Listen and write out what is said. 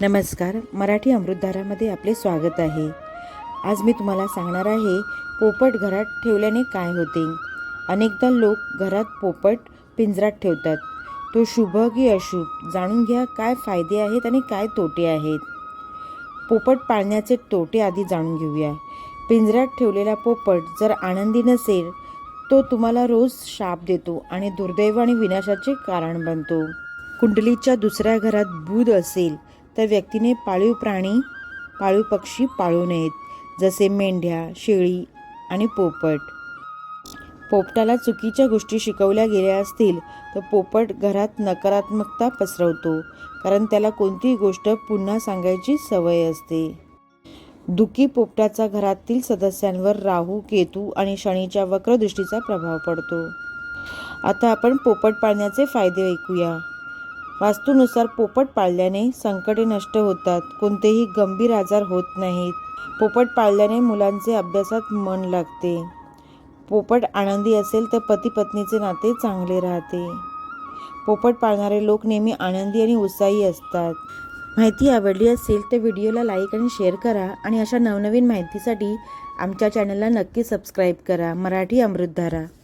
नमस्कार मराठी अमृतधारामध्ये आपले स्वागत आहे. आज मी तुम्हाला सांगणार आहे पोपट घरात ठेवल्याने काय होते? अनेकदा लोक घरात पोपट पिंजरात ठेवतात. तो शुभ की अशुभ. जाणून घ्या काय फायदे आहेत आणि काय तोटे आहेत. पोपट पाळण्याचे तोटे आधी जाणून घेऊया. पिंजऱ्यात ठेवलेला पोपट जर आनंदी नसेल तो तुम्हाला रोज शाप देतो आणि दुर्दैव आणि विनाशाचे कारण बनतो. कुंडलीच्या दुसऱ्या घरात बुध असेल तर व्यक्तीने पाळीव प्राणी पाळीव पक्षी पाळू नयेत जसे मेंढ्या शेळी आणि पोपट. पोपटाला चुकीच्या गोष्टी शिकवल्या गेल्या असतील तर पोपट घरात नकारात्मकता पसरवतो कारण त्याला कोणतीही गोष्ट पुन्हा सांगायची सवय असते. दुखी पोपटाचा घरातील सदस्यांवर राहू केतू आणि शनीच्या वक्रदृष्टीचा प्रभाव पडतो. आता आपण पोपट पाळण्याचे फायदे ऐकूया. वास्तूनुसार पोपट पाळल्याने संकटे नष्ट होतात. कोणतेही गंभीर आजार होत नाहीत. पोपट पाळल्याने मुलांचे अभ्यासात मन लागते. पोपट आनंदी असेल तर पती पत्नीचे नाते चांगले राहते. पोपट पाळणारे लोक नेहमी आनंदी आणि उत्साही असतात. माहिती आवडली असेल तर व्हिडिओला लाईक आणि शेअर करा आणि अशा नवनवीन माहितीसाठी आमच्या चॅनलला नक्की सबस्क्राईब करा. मराठी अमृतधारा.